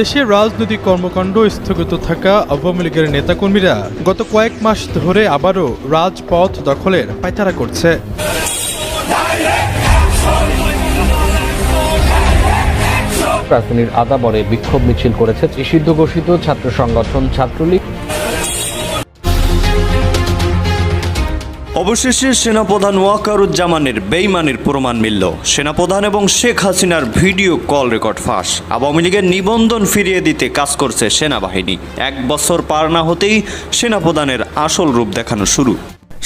দেশের রাজনৈতিক কর্মকাণ্ড স্থগিত থাকা আওয়ামী লীগের নেতাকর্মীরা গত কয়েক মাস ধরে আবারও রাজপথ দখলের পায়তারা করছে। রাজধানীর আদাবরে বিক্ষোভ মিছিল করেছে নিষিদ্ধ ঘোষিত ছাত্র সংগঠন ছাত্রলীগ। অবশেষে সেনাপ্রধান ওয়াকারুজ্জামানের বেইমানির প্রমাণ মিলল। সেনাপ্রধান এবং শেখ হাসিনার ভিডিও কল রেকর্ড ফাঁস। আওয়ামী লীগের নিবন্ধন ফিরিয়ে দিতে কাজ করছে সেনাবাহিনী। এক বছর পার না হতেই সেনাপ্রধানের আসল রূপ দেখানো শুরু।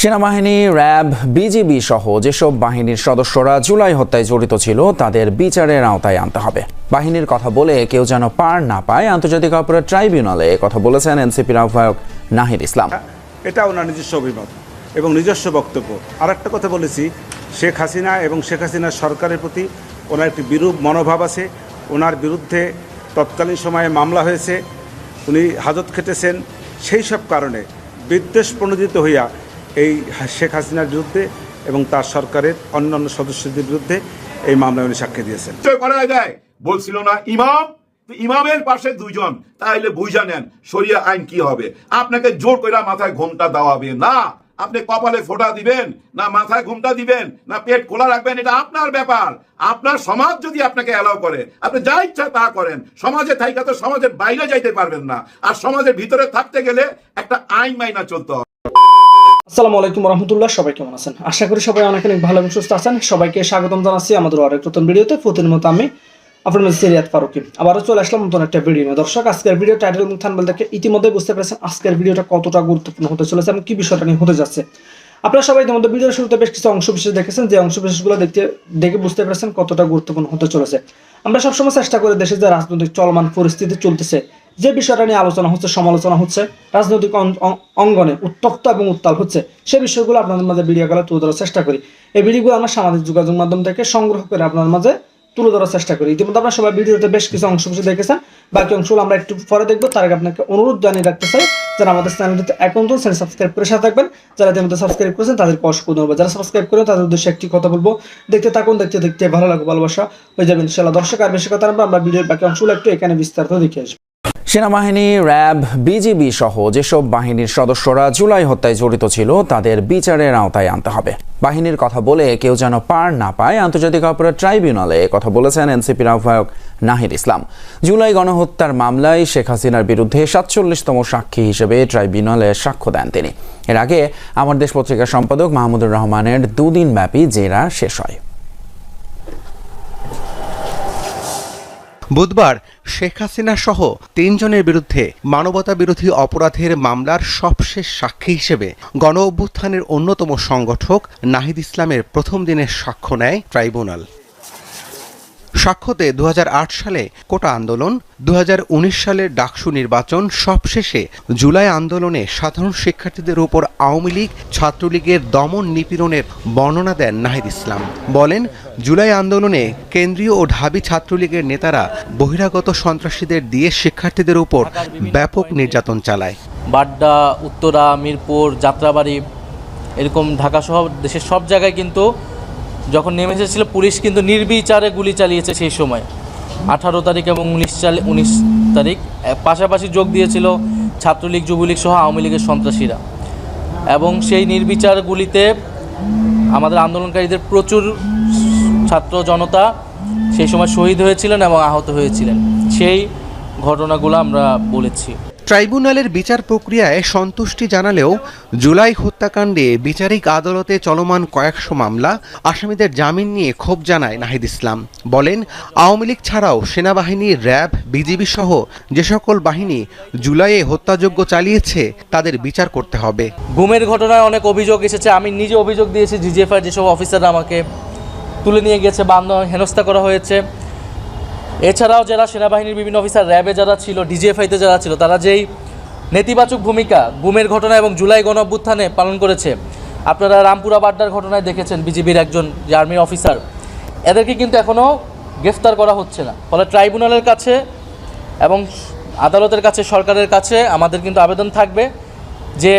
সেনাবাহিনী র্যাব বিজিবি সহ যেসব বাহিনীর সদস্যরা জুলাই হত্যায় জড়িত ছিল তাদের বিচারের আওতায় আনতে হবে। বাহিনীর কথা বলে কেউ যেন পার না পায় আন্তর্জাতিক অপরাধ ট্রাইব্যুনালে এ কথা বলেছেন এনসিপির আহ্বায়ক নাহিদ ইসলাম। এটা ওনার নিজস্ব অভিমত। এবং নিজস্ব বক্তব্য। আর একটা কথা বলেছি, শেখ হাসিনা এবং শেখ হাসিনার সরকারের প্রতি ওনার একটি বিরূপ মনোভাব আছে। ওনার বিরুদ্ধে তৎকালীন সময়ে মামলা হয়েছে, উনি হাজত খেটেছেন। সেই সব কারণে বিদ্বেষ প্রণোদিত হইয়া এই শেখ হাসিনার বিরুদ্ধে এবং তার সরকারের অন্যান্য সদস্যদের বিরুদ্ধে এই মামলায় উনি সাক্ষী দিয়েছেন। বলছিল না ইমাম ইমামের পাশে দুইজন, তাইলে বুঝা নেন সরিয়া আইন কি হবে। আপনাকে জোর করে মাথায় ঘোমটা দেওয়াবে না। আপনি কপালে ফোঁটা দিবেন, না মাথায় ঘুমটা দিবেন, না পেট খোলা রাখবেন, এটা আপনার ব্যাপার। আপনার সমাজ যদি আপনাকে অ্যালাউ করে, আপনি যা ইচ্ছা তা করেন। সমাজে থাইকা তো সমাজের বাইরে যাইতে পারবেন না। আর সমাজের ভিতরে থাকতে গেলে একটা আইন মাইনা চলতে হবে। আসসালামু আলাইকুম রহমতুল্লাহ সবাই কেমন আছেন? আশা করি সবাই অনেক অনেক ভালো এবং সুস্থ আছেন। সবাইকে স্বাগতম জানাচ্ছি আমাদের আরেক নতুন ভিডিওতে। প্রতিদিন মতো আমি আপনার মধ্যে সিরিয়াত ফারুকি আবারও চলে আসলাম নতুন একটা ভিডিও নিয়ে। দর্শক, আজকের ভিডিও টাইটেল এবং থানবেল দেখে ইতিমধ্যে বুঝতে পেরেছেন আজকের ভিডিওটা কতটা গুরুত্বপূর্ণ হতে চলেছে এবং কি বিষয়টা নিয়ে হতে যাচ্ছে। আপনারা সবাই ইতিমধ্যে ভিডিওর শুরুতে বেশ কিছু অংশ বিশেষ দেখেছেন। যে অংশ বিশেষগুলো দেখতে, দেখে বুঝতে পেরেছেন কতটা গুরুত্বপূর্ণ হতে চলেছে। আমরা সবসময় চেষ্টা করে দেশে যে রাজনৈতিক চলমান পরিস্থিতি চলতেছে। যে বিষয়টা নিয়ে আলোচনা হচ্ছে, সমালোচনা হচ্ছে, রাজনৈতিক অঙ্গনে উত্তপ্ত এবং উত্তাল হচ্ছে সেই বিষয়গুলো আপনাদের মাঝে ভিডিও গেলে তুলে ধরার চেষ্টা করি। এই ভিডিওগুলো আমরা সামাজিক যোগাযোগ মাধ্যম থেকে সংগ্রহ করে আপনাদের মাঝে তুলে ধরার চেষ্টা করি। ইতিমধ্যে আপনারা সবাই ভিডিওতে বেশ কিছু অংশ কিছু দেখেছেন। বাকি অংশগুলো আমরা একটু পরে দেখব। তার আগে আপনাকে অনুরোধ জানিয়ে রাখতে চাই যারা আমাদের চ্যানেলটিতে এখন সাবস্ক্রাইব করে সাথে থাকবেন। যারা ইতিমধ্যে সাবস্ক্রাইব করেছেন তাদের অসংখ্য ধন্যবাদ। যারা সাবস্ক্রাইব করেন, তাদের উদ্দেশ্যে একটি কথা বলব। দেখতে থাকুন দেখতে দেখতে ভালো লাগবে, ভালোবাসা হয়ে যাবে ইনশাল্লাহ দর্শক, আর বেশি কথা আমরা ভিডিওর বাকি অংশগুলো একটু এখানে বিস্তারিত দেখে আসব। সেনাবাহিনী, র্যাব, বিজিবি সহ যেসব বাহিনীর সদস্যরা জুলাই হত্যায় জড়িত ছিল, তাদের বিচারের আওতায় আনতে হবে। বাহিনীর কথা বলে কেউ যেন পার না পায় আন্তর্জাতিক অপরাধ ট্রাইব্যুনালে কথা বলেছেন এনসিপির আহ্বায়ক নাহিদ ইসলাম। জুলাই গণহত্যার মামলায় শেখ হাসিনার বিরুদ্ধে সাতচল্লিশতম সাক্ষী হিসেবে ট্রাইব্যুনালে সাক্ষ্য দেন তিনি। এর আগে আমার দেশ পত্রিকার সম্পাদক মাহমুদুর রহমানের দুদিন ব্যাপী জেরা শেষ হয়। বুধবার শেখ হাসিনা সহ তিনজনের বিরুদ্ধে মানবতা বিরোধী অপরাধের মামলার সবশেষ সাক্ষী হিসেবে গণ অভ্যুত্থানের অন্যতম সংগঠক নাহিদ ইসলামের প্রথম দিনের সাক্ষ্য নেয় ট্রাইব্যুনাল। সাক্ষ্যতে দু হাজার আট সালে কোটা আন্দোলন দু সালের ডাকসু নির্বাচন, সবশেষে জুলাই আন্দোলনে সাধারণ শিক্ষার্থীদের উপর আওয়ামী লীগ ছাত্রলীগের দমন নিপীড়নের বর্ণনা দেন নাহিদ ইসলাম। বলেন, জুলাই আন্দোলনে কেন্দ্রীয় ও ঢাবি ছাত্রলীগের নেতারা বহিরাগত সন্ত্রাসীদের দিয়ে শিক্ষার্থীদের উপর ব্যাপক নির্যাতন চালায়। বাড্ডা, উত্তরা, মিরপুর, যাত্রাবাড়ি, এরকম ঢাকা সহ দেশের সব জায়গায় কিন্তু যখন নেমে এসেছিল, পুলিশ কিন্তু নির্বিচারে গুলি চালিয়েছে সেই সময়। আঠারো তারিখ এবং উনিশ চাল উনিশ তারিখ। পাশাপাশি যোগ দিয়েছিল ছাত্রলীগ, যুবলীগ সহ আওয়ামী লীগের সন্ত্রাসীরা। এবং সেই নির্বিচার গুলিতে আমাদের আন্দোলনকারীদের প্রচুর ছাত্র জনতা সেই সময় শহীদ হয়েছিলেন এবং আহত হয়েছিলেন। সেই ঘটনাগুলো আমরা বলেছি। ট্রাইব্যুনালের বিচার প্রক্রিয়ায় সন্তুষ্টি জানালেও জুলাই হত্যাকাণ্ডে বিচারিক আদালতে চলমান কয়েকশো মামলা আসামিদের জামিন নিয়ে ক্ষোভ জানায় নাহিদ ইসলাম। বলেন, আওয়ামী লীগ ছাড়াও সেনাবাহিনী, র্যাব, বিজিবি সহ যে সকল বাহিনী জুলাইয়ে হত্যাযজ্ঞ চালিয়েছে, তাদের বিচার করতে হবে। গুমের ঘটনায় অনেক অভিযোগ এসেছে। আমি নিজে অভিযোগ দিয়েছি জিজিএফআই যেসব অফিসাররা আমাকে তুলে নিয়ে গেছে বা হেনস্থা করা হয়েছে। এছাড়াও যারা সেনাবাহিনীর বিভিন্ন অফিসার র্যাবে যারা ছিল, ডিজিএফআইতে যারা ছিল, তারা যেই নেতিবাচক ভূমিকা, গুমের ঘটনা এবং জুলাই গণ অভ্যুত্থানে পালন করেছে, আপনারা রামপুরা বাড্ডার ঘটনায় দেখেছেন বিজিবির একজন যে আর্মি অফিসার। এদেরকে কিন্তু এখনও গ্রেফতার করা হচ্ছে না। ফলে ট্রাইব্যুনালের কাছে এবং আদালতের কাছে, সরকারের কাছে আমাদের কিন্তু আবেদন থাকবে যে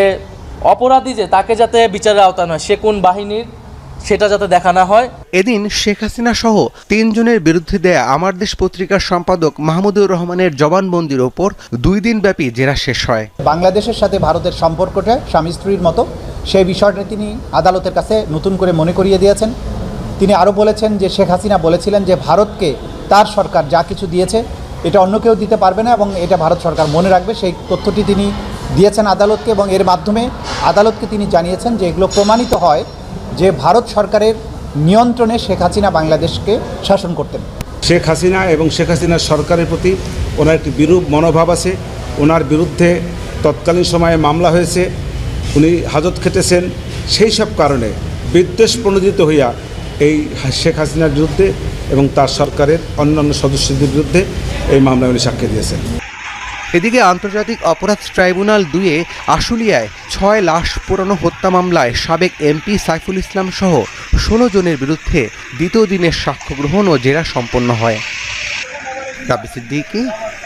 অপরাধী যে, তাকে যাতে বিচারের আওতায় নয় সে কোন বাহিনীর সেটা যাতে দেখা না হয়। এদিন শেখ হাসিনা সহ তিনজনের বিরুদ্ধে দেয়া আমার দেশ পত্রিকার সম্পাদক মাহমুদুর রহমানের জবানবন্দির ওপর দুই দিন ব্যাপী জেরা শেষ হয়। বাংলাদেশের সাথে ভারতের সম্পর্কটা স্বামী স্ত্রীর মতো সেই বিষয়টা তিনি আদালতের কাছে নতুন করে মনে করিয়ে দিয়েছেন। তিনি আরও বলেছেন যে শেখ হাসিনা বলেছিলেন যে ভারতকে তার সরকার যা কিছু দিয়েছে এটা অন্য কেউ দিতে পারবে না এবং এটা ভারত সরকার মনে রাখবে। সেই তথ্যটি তিনি দিয়েছেন আদালতকে এবং এর মাধ্যমে আদালতকে তিনি জানিয়েছেন যে এগুলো প্রমাণিত হয় যে ভারত সরকারের নিয়ন্ত্রণে শেখ হাসিনা বাংলাদেশকে শাসন করতেন। শেখ হাসিনা এবং শেখ হাসিনার সরকারের প্রতি ওনার একটি বিরূপ মনোভাব আছে। ওনার বিরুদ্ধে তৎকালীন সময়ে মামলা হয়েছে। উনি হাজত খেটেছেন। সেই সব কারণে বিদ্বেষ প্রণোদিত হইয়া এই শেখ হাসিনার বিরুদ্ধে এবং তার সরকারের অন্যান্য সদস্যদের বিরুদ্ধে এই মামলায় উনি সাক্ষ্য দিয়েছেন। এদিকে আন্তর্জাতিক অপরাধ ট্রাইব্যুনাল দুয়ে আশুলিয়ায় ছয় লাশ পুরনো হত্যা মামলায় সাবেক এমপি সাইফুল ইসলাম সহ ষোলো জনের বিরুদ্ধে দ্বিতীয় দিনের সাক্ষ্য গ্রহণ ও জেরা সম্পন্ন হয়। রাবি সিদ্দিকি,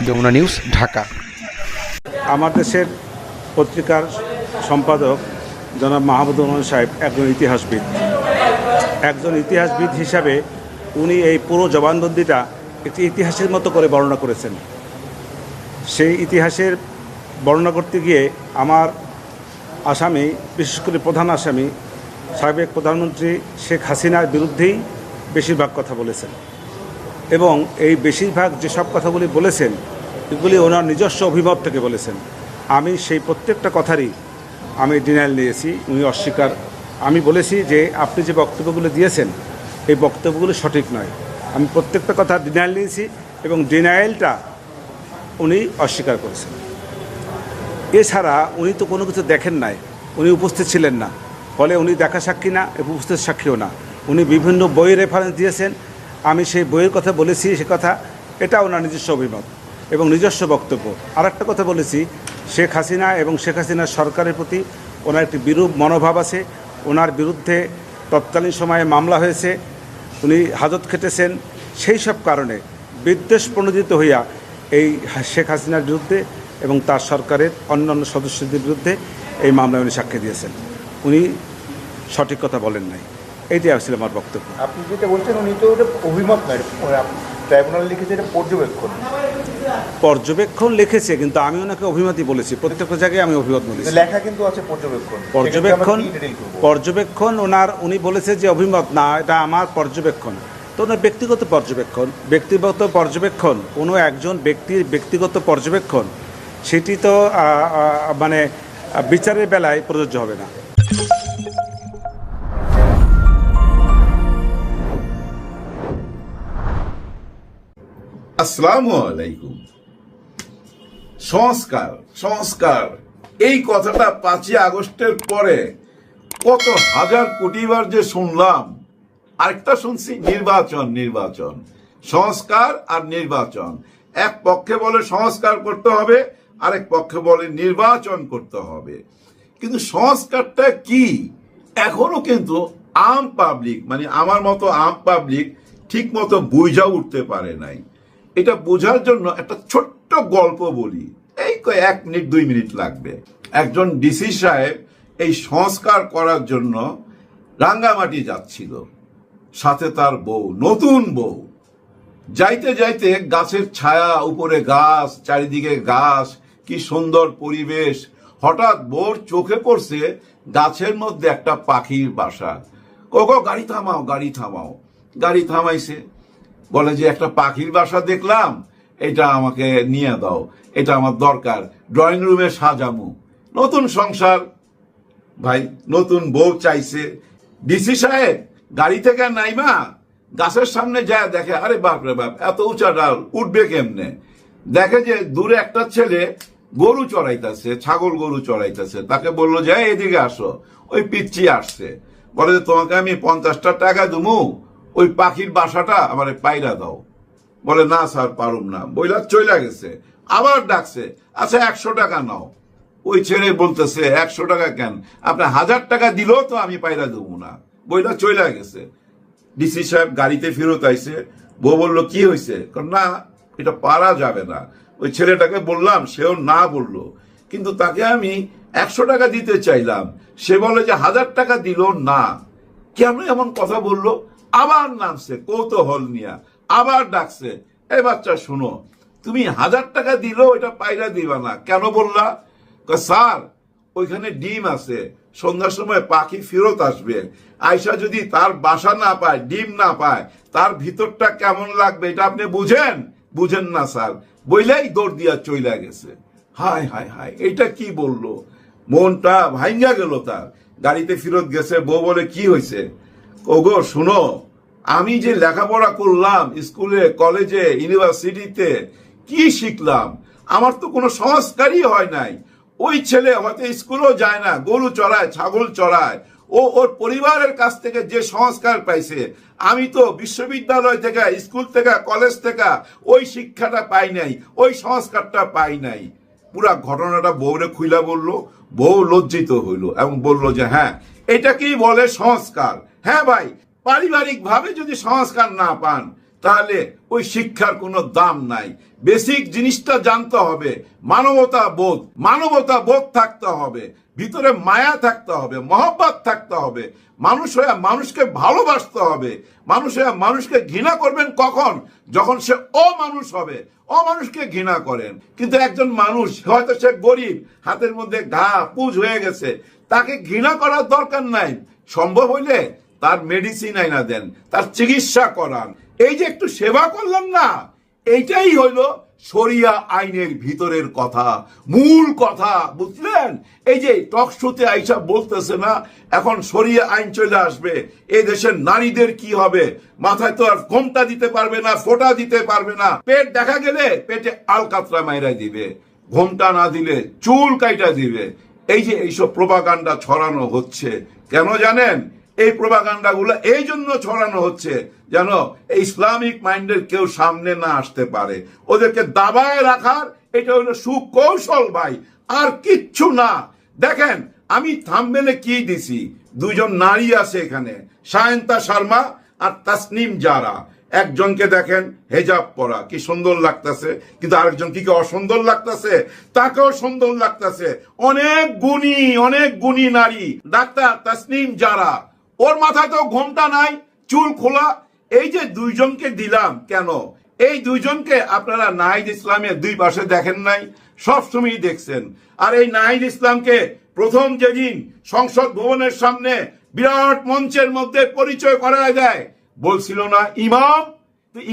যমুনা নিউজ, ঢাকা। আমার দেশের পত্রিকার সম্পাদক জনাব মাহমুদুর রহমান সাহেব একজন ইতিহাসবিদ। একজন ইতিহাসবিদ হিসাবে উনি এই পুরো জবানবন্দিটা একটি ইতিহাসের মতো করে বর্ণনা করেছেন। সেই ইতিহাসের বর্ণনা করতে গিয়ে আমার আসামি, বিশেষ করে প্রধান আসামি, সাবেক প্রধানমন্ত্রী শেখ হাসিনার বিরুদ্ধেই বেশিরভাগ কথা বলেছেন। এবং এই বেশিরভাগ যেসব কথাগুলি বলেছেন, এগুলি ওনার নিজস্ব অভিমত থেকে বলেছেন। আমি সেই প্রত্যেকটা কথারই আমি ডিনাইল নিয়েছি, উনি অস্বীকার। আমি বলেছি যে আপনি যে বক্তব্যগুলো দিয়েছেন, এই বক্তব্যগুলো সঠিক নয়। আমি প্রত্যেকটা কথা ডিনাইল নিয়েছি এবং ডিনাইলটা উনি অস্বীকার করেছেন। এছাড়া উনি তো কোনো কিছু দেখেন নাই, উনি উপস্থিত ছিলেন না। ফলে উনি দেখা সাক্ষী না এবং উপস্থিত সাক্ষীও না। উনি বিভিন্ন বইয়ের রেফারেন্স দিয়েছেন। আমি সেই বইয়ের কথা বলেছি, সে কথা, এটা ওনার নিজস্ব অভিমত এবং নিজস্ব বক্তব্য। আর একটা কথা বলেছি, শেখ হাসিনা এবং শেখ হাসিনার সরকারের প্রতি ওনার একটি বিরূপ মনোভাব আছে। ওনার বিরুদ্ধে তৎকালীন সময়ে মামলা হয়েছে, উনি হাজত খেটেছেন। সেই সব কারণে বিদ্বেষ প্রণোদিত হইয়া এই শেখ হাসিনার বিরুদ্ধে এবং তার সরকারের অন্যান্য সদস্যদের বিরুদ্ধে এই মামলায় উনি সাক্ষী দিয়েছেন। উনি সঠিক কথা বলেন নাই। এইটাই আসলে আমার বক্তব্য। আপনি যেটা বলছেন উনি তো অভিমত নয় ট্রাইব্যুনাল লিখেছে এটা পর্যবেক্ষণ। পর্যবেক্ষণ লিখেছে কিন্তু আমি ওনাকে অভিমতই বলেছি। প্রত্যেকটা জায়গায় আমি অভিমত বলেছি। লেখা কিন্তু আছে পর্যবেক্ষণ। পর্যবেক্ষণ? পর্যবেক্ষণ ওনার উনি বলেছে যে অভিমত। না এটা আমার পর্যবেক্ষণ। তো ব্যক্তিগত পর্যবেক্ষণ। ব্যক্তিগত পর্যবেক্ষণ, কোনো একজন ব্যক্তির ব্যক্তিগত পর্যবেক্ষণ, সেটি তো মানে বিচারের বেলায় প্রযোজ্য হবে না। আসসালামু আলাইকুম। সংস্কার সংস্কার। এই কথাটা পাঁচই আগস্টের পরে কত হাজার কোটিবার যে শুনলাম আরেকটা শুনছি, নির্বাচন নির্বাচন। সংস্কার আর নির্বাচন। এক পক্ষে বলে সংস্কার করতে হবে, আরেক পক্ষে বলে নির্বাচন করতে হবে। কিন্তু সংস্কারটা কি? এখনও কিন্তু আম পাবলিক মানে আমার মতো আম পাবলিক ঠিক মতো বুঝা উঠতে পারে নাই। এটা বোঝার জন্য একটা ছোট্ট গল্প বলি। এই এক মিনিট, দুই মিনিট লাগবে। একজন ডিসি সাহেব এই সংস্কার করার জন্য রাঙ্গামাটি যাচ্ছিল। সাথে তার বউ, নতুন বউ। যাইতে যাইতে গাছের ছায়া, উপরে গাছ, চারিদিকে গাছ, কি সুন্দর পরিবেশ। হঠাৎ বোর চোখে পড়ছে গাছের মধ্যে একটা পাখির বাসা। কোকো গাড়ি থামাও গাড়ি থামাও। গাড়ি থামাইছে। বলে যে, একটা পাখির বাসা দেখলাম, এটা আমাকে নিয়ে দাও, এটা আমার দরকার, ড্রয়িং রুমে সাজামু। নতুন সংসার। ভাই, নতুন বউ চাইছে। ডিসি সাহেব গাড়ি থেকে নাইমা গাছের সামনে যায় দেখে আরে বাপ রে বাপ এত উঁচা ডাল উঠবে কেমনে? দেখে যে দূরে একটা ছেলে গরু চড়াইতেছে ছাগল গরু চড়াইতেছে। তাকে বলল যে "এই, এদিকে আসো। ওই পিচ্ছি আসছে। বলে যে তোমাকে আমি পঞ্চাশটা টাকা দুমু ওই পাখির বাসাটা আমার পাইরা দাও। বলে না স্যার পারুম না। বইলা চইলা গেছে। আবার ডাকছে আচ্ছা একশো টাকা নাও। ওই ছেলে বলতেছে একশো টাকা কেন? আপনি হাজার টাকা দিলেও তো আমি পাইরা দেবো না। বইটা চইলা গেছে। ডিসি সাহেব গাড়িতে ফেরত আইছে। বউ বলল, কি হয়েছে না, এটা পারা যাবে না। ওই ছেলেটাকে বললাম, সেও না বলল। কিন্তু তাকে আমি একশো টাকা দিতে চাইলাম। সে বলে যে, হাজার টাকা দিল না। কেন এমন কথা বলল? আবার নামছে, কৌতূহল নিয়া, আবার ডাকছে, এ বাচ্চা, শুনো, তুমি হাজার টাকা দিলেও এটা পাইরা দিবা না। কেন বললা? স্যার ওইখানে ডিম আছে। সন্ধ্যার সময় পাখি ফেরত আসবে। আয়সা যদি তার বাসা না পায়, ডিম না পায়, তার ভিতরটা কেমন লাগবে এটা আপনি বুঝেন? বুঝেন না, স্যার। বইলেই দৌড় দিয়া চইলা গেছে। হায় হায় হায় এটা কি বলল? মনটা ভাঙ্গা গেল তার। গাড়িতে ফেরত গেছে, বউ বলে, কি হয়েছে ওগো, শুনো, আমি যে লেখাপড়া করলাম স্কুলে, কলেজে, ইউনিভার্সিটিতে, কি শিখলাম? আমার তো কোনো সংস্কারই হয় নাই। ওই ছেলে হয়তো স্কুলও যায় না, গরু চড়ায়, ছাগল চড়ায়। ও ওর পরিবারের কাছ থেকে যে সংস্কার পাইছে, আমি তো বিশ্ববিদ্যালয় থেকে, স্কুল থেকে, কলেজ থেকে ওই শিক্ষাটা পাই নাই, ওই সংস্কারটা পাই নাই। পুরা ঘটনাটা বউরে খুইলা বলল, বউ লজ্জিত হইল এবং বলল যে হ্যাঁ এটাকেই বলে সংস্কার? হ্যাঁ ভাই পারিবারিক ভাবে যদি সংস্কার না পান তাহলে ওই শিক্ষার কোনো দাম নাই। বেসিক জিনিসটা জানতে হবে। মানবতা বোধ মানবতা বোধ থাকতে হবে। ভিতরে মায়া থাকতে হবে, মহব্বত থাকতে হবে। মানুষ হয়ে মানুষকে ভালোবাসতে হবে। মানুষ হয়ে মানুষকে ঘৃণা করবেন কখন? যখন সে অমানুষ হবে। অমানুষকে ঘৃণা করেন। কিন্তু একজন মানুষ, হয়তো সে গরিব, হাতের মধ্যে ঘা, পুজ হয়ে গেছে, তাকে ঘৃণা করার দরকার নাই। সম্ভব হইলে তার মেডিসিন আইনা দেন, তার চিকিৎসা করান। এই যে একটু সেবা করলাম না, এইটাই হইল শরিয়া আইনের ভিতরের কথা, মূল কথা, বুঝলেন? এই যে টক শোতে আইসা বলতেছে না, এখন শরিয়া আইন চলে আসবে এই দেশের নারীদের কি হবে? মাথায় তো আর ঘোমটা দিতে পারবে না, ফোঁটা দিতে পারবে না। পেট দেখা গেলে পেটে আলকাতরা মাইরা দিবে, ঘোমটা না দিলে চুল কাইটা দিবে। এই যে এইসব প্রভাকাণ্ডা ছড়ানো হচ্ছে, কেন জানেন? এই প্রভাকাণ্ডা গুলো এই জন্য ছড়ানো হচ্ছে যেন ইসলামিক মাইন্ডের কেউ সামনে না আসতে পারে। ওদেরকে দাবায় রাখার এটা হলো সুকৌশল ভাই, আর কিচ্ছু না। দেখেন, আমি থামবেলে কি দিছি? দুইজন নারী আছে এখানে, সায়ন্তা শর্মা আর তাসনিম জারা। একজনকে দেখেন হেজাব পরা, কি সুন্দর লাগতেছে, কিন্তু আরেকজন কি কি অসুন্দর লাগতেছে? তাকেও সুন্দর লাগতেছে। অনেক গুণী অনেক গুণী নারী। ডাক্তার তাসনিম যারা ওর মাথায় তো ঘোমটা নাই, চুল খোলা। এই যে দুইজনকে দিলাম, কেন? এই দুইজনকে আপনারা নাহিদ ইসলামের দুই পাশে দেখেন নাই সবসময় দেখছেন। আর এই নাহিদ ইসলামকে প্রথম যেদিন সংসদ ভবনের সামনে বিরাট মঞ্চের মধ্যে পরিচয় করা যায় বলছিল না, ইমাম?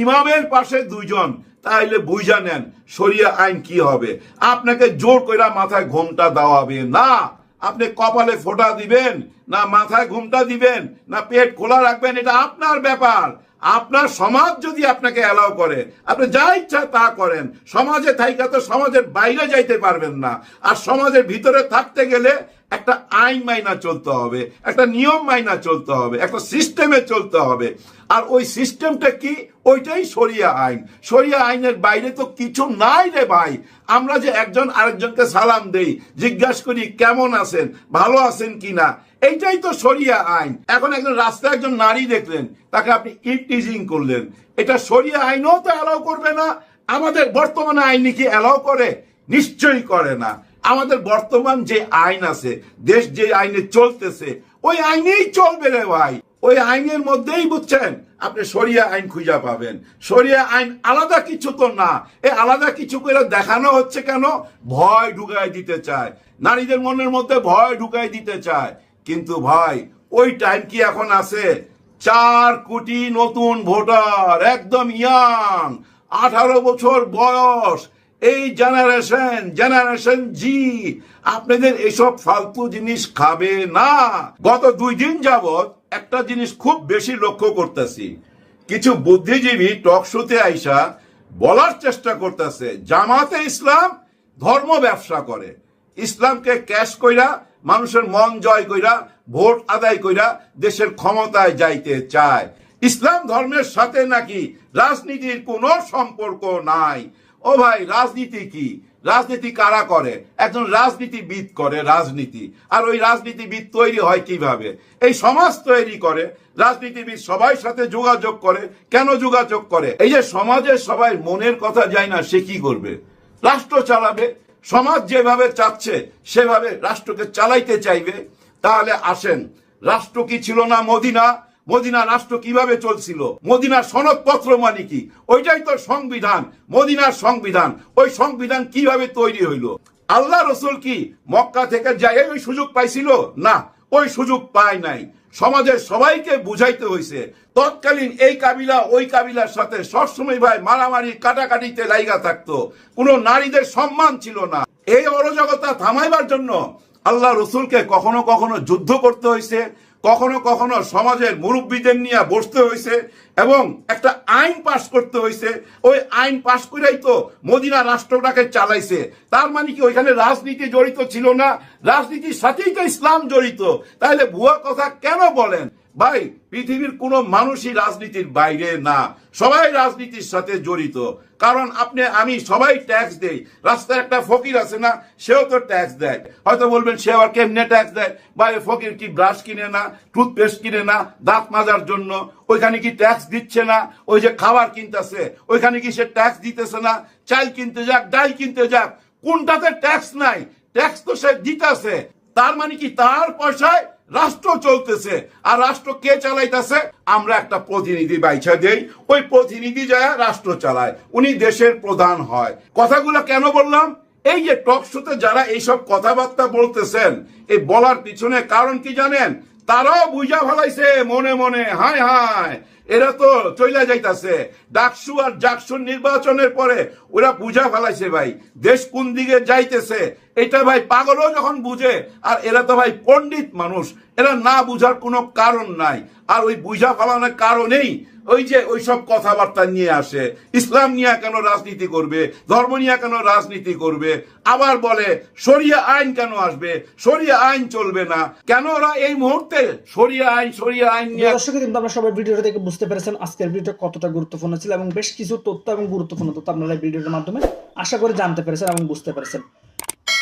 ইমামের পাশে দুইজন, তাইলে বুঝা নেন সরিয়া আইন কি হবে? আপনাকে জোর কইরা মাথায় ঘোমটা দেওয়াবে না। আপনি কপালে ফোটা দিবেন, না মাথায় ঘুমটা দিবেন, না পেট খোলা রাখবেন, এটা আপনার ব্যাপার। আপনার সমাজ যদি আপনাকে অ্যালাউ করে, আপনি যা ইচ্ছা তা করেন। সমাজে থাইকা তো সমাজের বাইরে যাইতে পারবেন না। আর সমাজের ভিতরে থাকতে গেলে একটা আইন মাইনা চলতে হবে, একটা নিয়ম মাইনা চলতে হবে, একটা সিস্টেমে চলতে হবে। আর ওই সিস্টেমটা কি? ওইটাই সরিয়া আইন। সরিয়া আইনের বাইরে তো কিছু নাই রে ভাই। আমরা যে একজন আরেকজনকে সালাম দেই, জিজ্ঞাসা করি, কেমন আছেন? ভালো আছেন কিনা? এইটাই তো সরিয়া আইন। এখন একজন রাস্তায় একজন নারী দেখলেন, তাকে আপনি ইপটিজিং করলেন। এটা সরিয়া আইনও তো অ্যালাউ করবে না, আমাদের বর্তমানে আইন কি অ্যালাউ করে? নিশ্চয়ই করে না। আমাদের বর্তমান যে আইন আছে, দেশ যে আইনে চলতেছে, ওই আইনেই চলবে রে ভাই। ওই আইনের মধ্যেই বুঝছেন, আপনি সরিয়া আইন খুঁজা পাবেন। সরিয়া আইন আলাদা কিছু তো না। এই আলাদা কিছু করে দেখানো হচ্ছে কেন? ভয় ঢুকাই দিতে চায়। নারীদের মনের মধ্যে ভয় ঢুকাই দিতে চায়। কিন্তু ভাই, ওই টাইম কি এখন আছে? চার কোটি নতুন ভোটার, একদম ইয়াং আঠারো বছর বয়স। এই জেনারেশন জেনারেশন জি আপনাদের এসব ফালতু জিনিস খাবে না। গত দুই দিন যাবৎ একটা জিনিস খুব বেশি লক্ষ্য করতেছি। কিছু বুদ্ধিজীবী টক শোতে আইসা বলার চেষ্টা করতেছে, জামাতে ইসলাম ধর্ম ব্যবসা করে। ইসলামকে ক্যাশ কইরা মানুষের মন জয় কইরা, ভোট আদায় কইরা দেশের ক্ষমতায় যাইতে চায়। ইসলাম ধর্মের সাথে নাকি রাজনীতির কোনো সম্পর্ক নাই? ও ভাই, রাজনীতি কি? রাজনীতি কারা করে? একজন রাজনীতিবিদ করে রাজনীতি। আর ওই রাজনীতিবিদ তৈরি হয় কীভাবে? এই সমাজ তৈরি করে, রাজনীতিবিদ সবাই সাথে যোগাযোগ করে। কেন যোগাযোগ করে? এই যে সমাজের সবাই মনের কথা যায় না, সে কি করবে? রাষ্ট্র চালাবে সমাজ যেভাবে চাচ্ছে, সেভাবে রাষ্ট্রকে চালাইতে চাইবে, তাহলে আসেন, রাষ্ট্র কি ছিল না মদিনা? মদিনা রাষ্ট্র কীভাবে চলছিল? মদিনার সনদপত্র মানে কি? ওইটাই তো সংবিধান, মদিনার সংবিধান। ওই সংবিধান কীভাবে তৈরি হইল? আল্লাহ রসুল কি মক্কা থেকে যাই ওই সুযোগ পাইছিল? না, ওই সুযোগ পায় নাই। সমাজের সবাইকে বুঝাইতে হয়েছে তৎকালীন এই কাবিলা, ওই কাবিলার সাথে সবসময় ভাই মারামারি, কাটাকাটিতে লাইগা থাকতো। কোনো নারীদের সম্মান ছিল না। এই অরাজকতা থামাইবার জন্য আল্লাহ রসুলকে কখনো কখনো যুদ্ধ করতে হয়েছে কখনো কখনো সমাজের মুরব্বীদের নিয়ে বসতে হয়েছে এবং একটা আইন পাশ করতে হয়েছে। ওই আইন পাশ করেই তো মদিনা রাষ্ট্রটাকে চালাইছে। তার মানে কি ওইখানে রাজনীতি জড়িত ছিল না? রাজনীতির সাথেই তো ইসলাম জড়িত। তাহলে ভুয়া কথা কেন বলেন? ভাই, পৃথিবীর কোনো মানুষই রাজনীতির বাইরে না। সবাই রাজনীতির সাথে জড়িত। কারণ আপনি, আমি সবাই ট্যাক্স দেই। রাস্তায় একটা ফকির আছে না, সেও তো ট্যাক্স দেয়। হয়তো বলবেন, সে আবার কেমনে ট্যাক্স দেয়? বা ফকির কি ব্রাশ কিনে না টুথপেস্ট কিনে না, দাঁত মাজার জন্য? ওইখানে কি ট্যাক্স দিচ্ছে না? ওই যে খাবার কিনতেছে, ওইখানে কি সে ট্যাক্স দিতেছে না? চাল কিনতে যাক, ডাল কিনতে যাক, কোনটাতে ট্যাক্স নাই? ট্যাক্স তো সে দিতেছে। তার মানে কি তার পয়সায় রাষ্ট্র চলতেছে। আর রাষ্ট্র কে চালাইতেছে? আমরা একটা প্রতিনিধি বাইছা দেই। ওই প্রতিনিধি যায় রাষ্ট্র চালায়, উনি দেশের প্রধান হয়। কথাগুলো কেন বললাম? এই যে টক শোতে যারা এইসব কথাবার্তা বলতেছেন, এই বলার পিছনে কারণ কি জানেন? তারাও বুঝা ফেলাইছে মনে মনে, হায় হায়। এরা তো চইলা যাইতাছে। ডাকসু আর জাকসুর নির্বাচনের পরে ওরা বুঝা ফেলাইছে ভাই, দেশ কোন দিকে যাইতেছে। এটা ভাই পাগলও যখন বুঝে, আর এরা তো ভাই পণ্ডিত মানুষ, এরা না বুঝার কোনো কারণ নাই। আর ওই বুঝা ফেলানোর কারণেই ওই যে ওই সব কথাবার্তা নিয়ে আসে। ইসলাম নিয়ে কেন রাজনীতি করবে? ধর্ম নিয়ে কেন রাজনীতি করবে? আবার বলে সরিয়া আইন কেন আসবে? সরিয়া আইন চলবে না। কেন ওরা এই মুহূর্তে সরিয়া আইন সরিয়া আইন নিয়ে দর্শক কিন্তু আপনারা সবাই ভিডিওটা থেকে বুঝতে পেরেছেন আজকের ভিডিওটা কতটা গুরুত্বপূর্ণ ছিল এবং বেশ কিছু তথ্য এবং গুরুত্বপূর্ণ তথ্য আপনারা ভিডিওটার মাধ্যমে আশা করে জানতে পেরেছেন এবং বুঝতে পেরেছেন।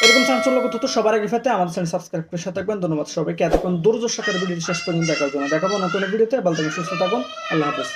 এরকম চাঞ্চল্যকর তথ্য সবার আগে পেতে আমাদের চ্যানেল সাবস্ক্রাইব করে সাথে থাকবেন। ধন্যবাদ সবাইকে। এতক্ষণ দূরদর্শকের ভিডিওটি শেষ পর্যন্ত দেখার জন্য। দেখাবো নতুন ভিডিওতে। ভালো থাকুন সুস্থ থাকুন। আল্লাহ হাফেজ।